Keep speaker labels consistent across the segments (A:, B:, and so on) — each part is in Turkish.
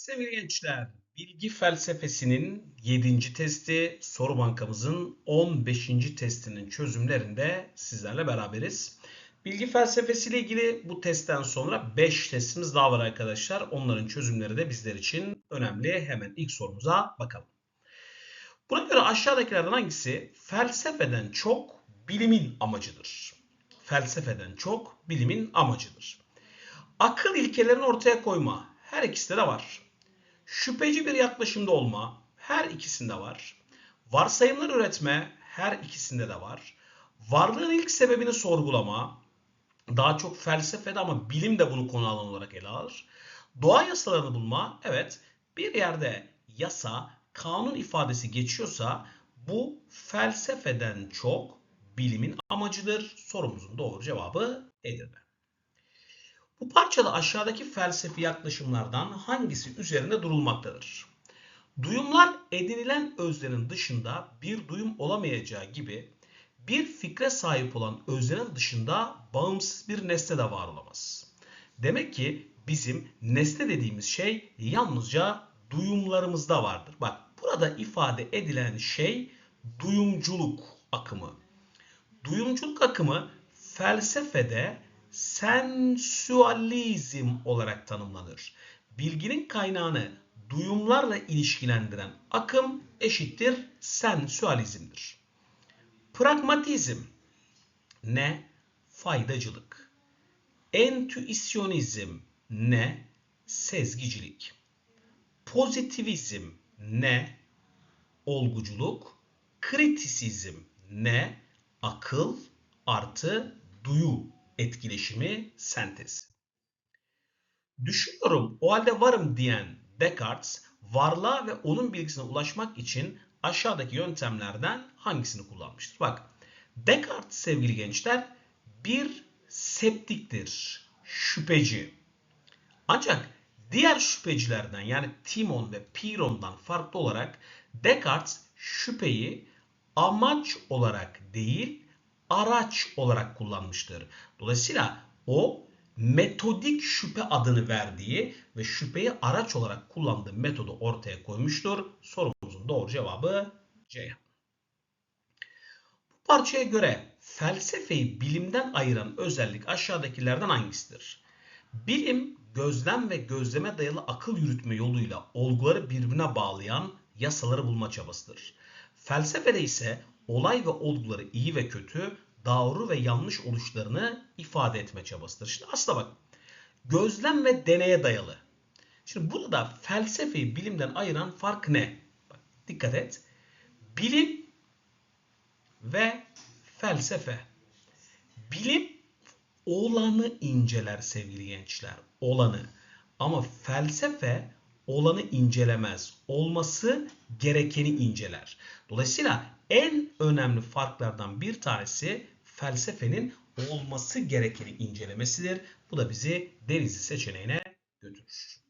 A: Sevgili gençler, bilgi felsefesinin 7. testi, soru bankamızın 15. testinin çözümlerinde sizlerle beraberiz. Bilgi felsefesiyle ilgili bu testten sonra 5 testimiz daha var arkadaşlar. Onların çözümleri de bizler için önemli. Hemen ilk sorumuza bakalım. Buna göre aşağıdakilerden hangisi felsefeden çok bilimin amacıdır? Felsefeden çok bilimin amacıdır. Akıl ilkelerini ortaya koyma her ikisinde de var. Şüpheci bir yaklaşımda olma her ikisinde var. Varsayımlar üretme her ikisinde de var. Varlığın ilk sebebini sorgulama daha çok felsefede ama bilim de bunu konu alan olarak ele alır. Doğa yasalarını bulma evet bir yerde yasa kanun ifadesi geçiyorsa bu felsefeden çok bilimin amacıdır. Sorumuzun doğru cevabı Edirne. Bu parçada aşağıdaki felsefi yaklaşımlardan hangisi üzerinde durulmaktadır? Duyumlar edinilen özlerin dışında bir duyum olamayacağı gibi bir fikre sahip olan özlerin dışında bağımsız bir nesne de var olamaz. Demek ki bizim nesne dediğimiz şey yalnızca duyumlarımızda vardır. Bak burada ifade edilen şey duyumculuk akımı. Duyumculuk akımı felsefede sensualizm olarak tanımlanır. Bilginin kaynağını duyumlarla ilişkilendiren akım eşittir sensualizmdir. Pragmatizm ne? Faydacılık. Entüisyonizm ne? Sezgicilik. Pozitivizm ne? Olguculuk. Kritisizm ne? Akıl artı duyu etkileşimi sentezi. Düşünüyorum o halde varım diyen Descartes varlığa ve onun bilgisine ulaşmak için aşağıdaki yöntemlerden hangisini kullanmıştır? Bak Descartes sevgili gençler bir septiktir, şüpheci. Ancak diğer şüphecilerden yani Timon ve Piron'dan farklı olarak Descartes şüpheyi amaç olarak değil araç olarak kullanmıştır. Dolayısıyla o metodik şüphe adını verdiği ve şüpheyi araç olarak kullandığı metodu ortaya koymuştur. Sorumuzun doğru cevabı C. Bu parçaya göre felsefeyi bilimden ayıran özellik aşağıdakilerden hangisidir? Bilim, gözlem ve gözleme dayalı akıl yürütme yoluyla olguları birbirine bağlayan yasaları bulma çabasıdır. Felsefede ise olay ve olguları iyi ve kötü, doğru ve yanlış oluşlarını ifade etme çabasıdır. Şimdi aslında bak gözlem ve deneye dayalı. Şimdi burada felsefeyi bilimden ayıran fark ne? Bak, dikkat et. Bilim ve felsefe. Bilim olanı inceler sevgili gençler. Olanı. Ama felsefe olanı incelemez. Olması gerekeni inceler. Dolayısıyla en önemli farklardan bir tanesi felsefenin olması gerekeni incelemesidir. Bu da bizi Denizli seçeneğine götürür.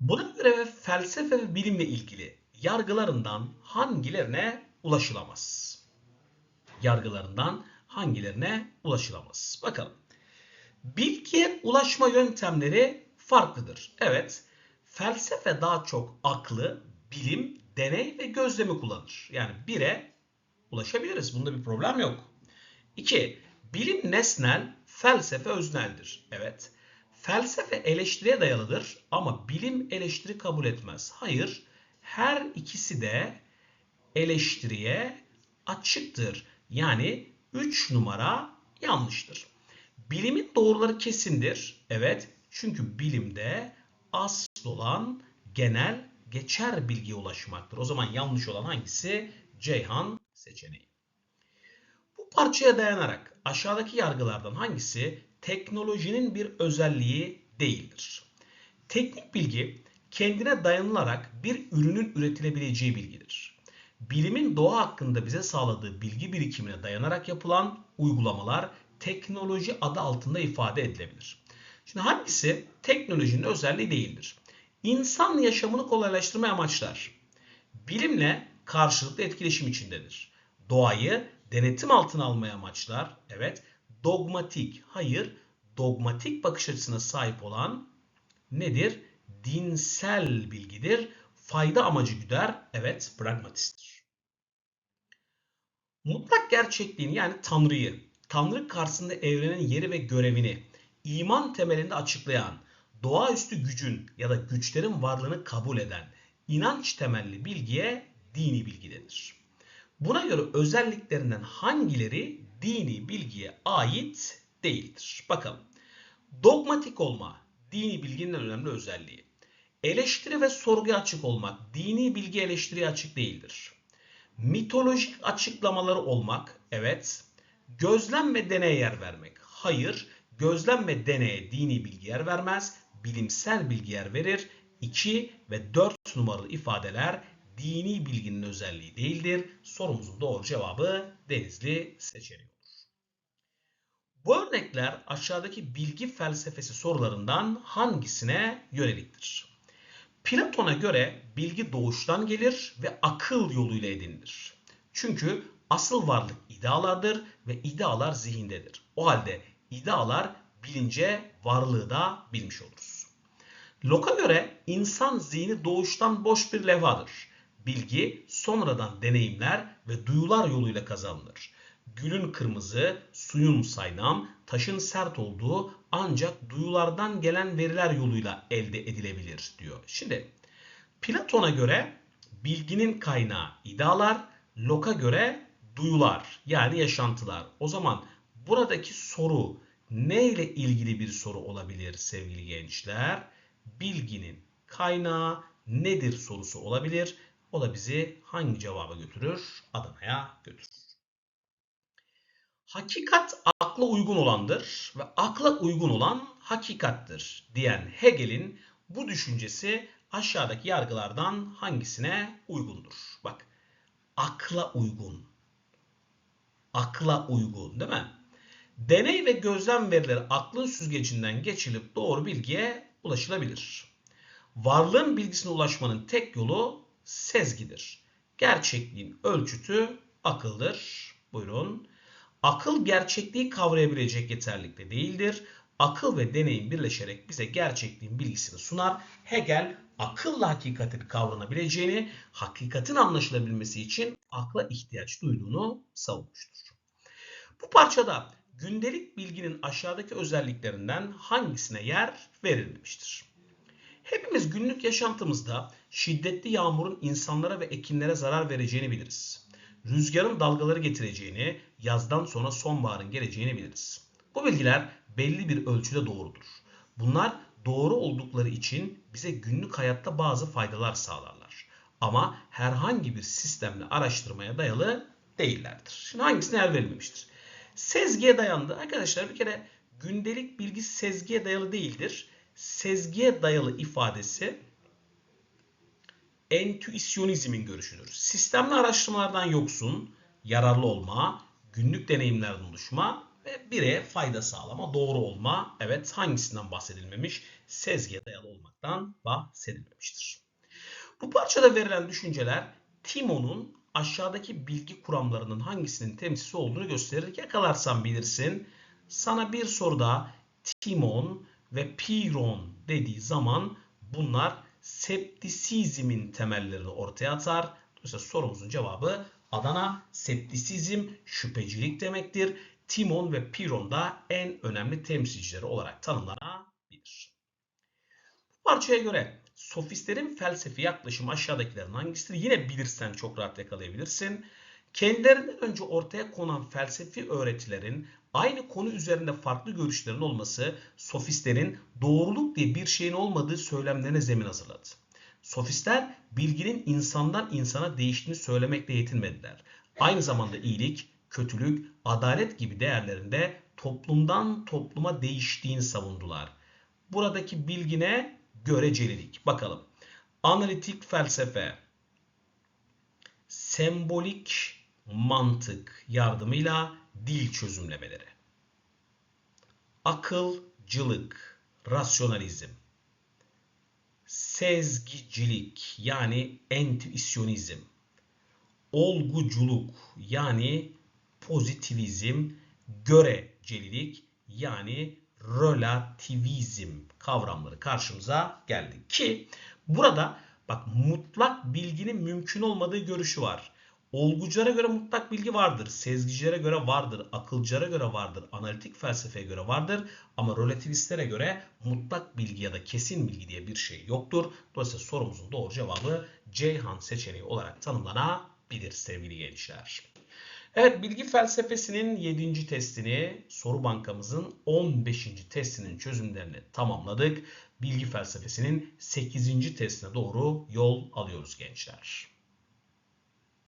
A: Buna göre felsefe ve bilimle ilgili yargılarından hangilerine ulaşılamaz? Yargılarından hangilerine ulaşılamaz? Bakalım. Bilgiye ulaşma yöntemleri farklıdır. Evet, felsefe daha çok aklı, bilim, deney ve gözlemi kullanır. Yani bire ulaşabiliriz. Bunda bir problem yok. 2. Bilim nesnel, felsefe özneldir. Evet. Felsefe eleştiriye dayalıdır ama bilim eleştiri kabul etmez. Hayır, her ikisi de eleştiriye açıktır. Yani 3 numara yanlıştır. Bilimin doğruları kesindir. Evet, çünkü bilimde asıl olan genel geçer bilgiye ulaşmaktır. O zaman yanlış olan hangisi? Ceyhan seçeneği. Bu parçaya dayanarak aşağıdaki yargılardan hangisi teknolojinin bir özelliği değildir? Teknik bilgi kendine dayanılarak bir ürünün üretilebileceği bilgidir. Bilimin doğa hakkında bize sağladığı bilgi birikimine dayanarak yapılan uygulamalar teknoloji adı altında ifade edilebilir. Şimdi hangisi teknolojinin özelliği değildir? İnsan yaşamını kolaylaştırmaya amaçlar. Bilimle karşılıklı etkileşim içindedir. Doğayı denetim altına almaya amaçlar. Evet. Dogmatik. Hayır. Dogmatik bakış açısına sahip olan nedir? dinsel bilgidir. Fayda amacı güder. Evet, pragmatisttir. Mutlak gerçekliğini yani Tanrı'yı, Tanrı karşısında evrenin yeri ve görevini iman temelinde açıklayan, doğaüstü gücün ya da güçlerin varlığını kabul eden inanç temelli bilgiye dini bilgi denir. Buna göre özelliklerinden hangileri dini bilgiye ait değildir? Bakalım. Dogmatik olma dini bilginin en önemli özelliği. Eleştiri ve sorguya açık olmak dini bilgi eleştiriye açık değildir. Mitolojik açıklamaları olmak evet. Gözlem ve deneye yer vermek hayır. Gözlem ve deneye dini bilgi yer vermez. Bilimsel bilgi yer verir. 2 ve 4 numaralı ifadeler dini bilginin özelliği değildir. Sorumuzun doğru cevabı Denizli seçeneği olur. Bu örnekler aşağıdaki bilgi felsefesi sorularından hangisine yöneliktir? Platon'a göre bilgi doğuştan gelir ve akıl yoluyla edinilir. Çünkü asıl varlık idealardır ve idealar zihindedir. O halde idealar bilince varlığı da bilmiş oluruz. Locke'a göre insan zihni doğuştan boş bir levhadır. Bilgi sonradan deneyimler ve duyular yoluyla kazanılır. Gülün kırmızı, suyun saydam, taşın sert olduğu ancak duyulardan gelen veriler yoluyla elde edilebilir diyor. Şimdi Platon'a göre bilginin kaynağı idealar, Locke'a göre duyular yani yaşantılar. O zaman buradaki soru ne ile ilgili bir soru olabilir sevgili gençler? Bilginin kaynağı nedir sorusu olabilir. O da bizi hangi cevaba götürür? Adana'ya götürür. Hakikat akla uygun olandır ve akla uygun olan hakikattir diyen Hegel'in bu düşüncesi aşağıdaki yargılardan hangisine uygundur? Bak akla uygun. Akla uygun değil mi? Deney ve gözlem verileri aklın süzgecinden geçilip doğru bilgiye ulaşılabilir. Varlığın bilgisine ulaşmanın tek yolu sezgidir. Gerçekliğin ölçütü akıldır. Buyurun. Akıl gerçekliği kavrayabilecek yeterlikte değildir. Akıl ve deneyim birleşerek bize gerçekliğin bilgisini sunar. Hegel akılla hakikatin kavranabileceğini, hakikatin anlaşılabilmesi için akla ihtiyaç duyduğunu savunmuştur. Bu parçada gündelik bilginin aşağıdaki özelliklerinden hangisine yer verilmemiştir? Hepimiz günlük yaşantımızda şiddetli yağmurun insanlara ve ekinlere zarar vereceğini biliriz. Rüzgarın dalgaları getireceğini, yazdan sonra sonbaharın geleceğini biliriz. Bu bilgiler belli bir ölçüde doğrudur. Bunlar doğru oldukları için bize günlük hayatta bazı faydalar sağlarlar. Ama herhangi bir sistemle araştırmaya dayalı değillerdir. Şimdi hangisine yer verilmemiştir? Sezgiye dayandı. Arkadaşlar bir kere gündelik bilgi sezgiye dayalı değildir. Sezgiye dayalı ifadesi entüisyonizmin görüşüdür. Sistemli araştırmalardan yoksun, yararlı olma, günlük deneyimlerden oluşma ve bireye fayda sağlama, doğru olma. Evet hangisinden bahsedilmemiş? Sezgiye dayalı olmaktan bahsedilmemiştir. Bu parçada verilen düşünceler Timon'un aşağıdaki bilgi kuramlarının hangisinin temsilcisi olduğunu gösterir. Yakalarsan bilirsin. Sana bir soruda Timon ve Piron dediği zaman bunlar septisizmin temellerini ortaya atar. Dolayısıyla sorumuzun cevabı Adana septisizm şüphecilik demektir. Timon ve Piron da en önemli temsilcileri olarak tanımlanabilir. Parçaya göre sofistlerin felsefi yaklaşımı aşağıdakilerin hangisidir? Yine bilirsen çok rahat yakalayabilirsin. Kendilerinden önce ortaya konan felsefi öğretilerin aynı konu üzerinde farklı görüşlerin olması sofistlerin doğruluk diye bir şeyin olmadığı söylemlerine zemin hazırladı. Sofistler bilginin insandan insana değiştiğini söylemekle yetinmediler. Aynı zamanda iyilik, kötülük, adalet gibi değerlerinde toplumdan topluma değiştiğini savundular. Buradaki bilgine görecelilik. Bakalım. Analitik felsefe, sembolik mantık yardımıyla dil çözümlemeleri. Akılcılık, rasyonalizm, sezgicilik yani entüisyonizm, olguculuk yani pozitivizm, görecelilik yani relativizm kavramları karşımıza geldi. Ki burada bak mutlak bilginin mümkün olmadığı görüşü var. Olguculara göre mutlak bilgi vardır, sezgicilere göre vardır, akılcılara göre vardır, analitik felsefeye göre vardır ama relativistlere göre mutlak bilgi ya da kesin bilgi diye bir şey yoktur. Dolayısıyla sorumuzun doğru cevabı Ceyhan seçeneği olarak tanımlanabilir sevgili gençler. Evet bilgi felsefesinin 7. testini soru bankamızın 15. testinin çözümlerini tamamladık. Bilgi felsefesinin 8. testine doğru yol alıyoruz gençler.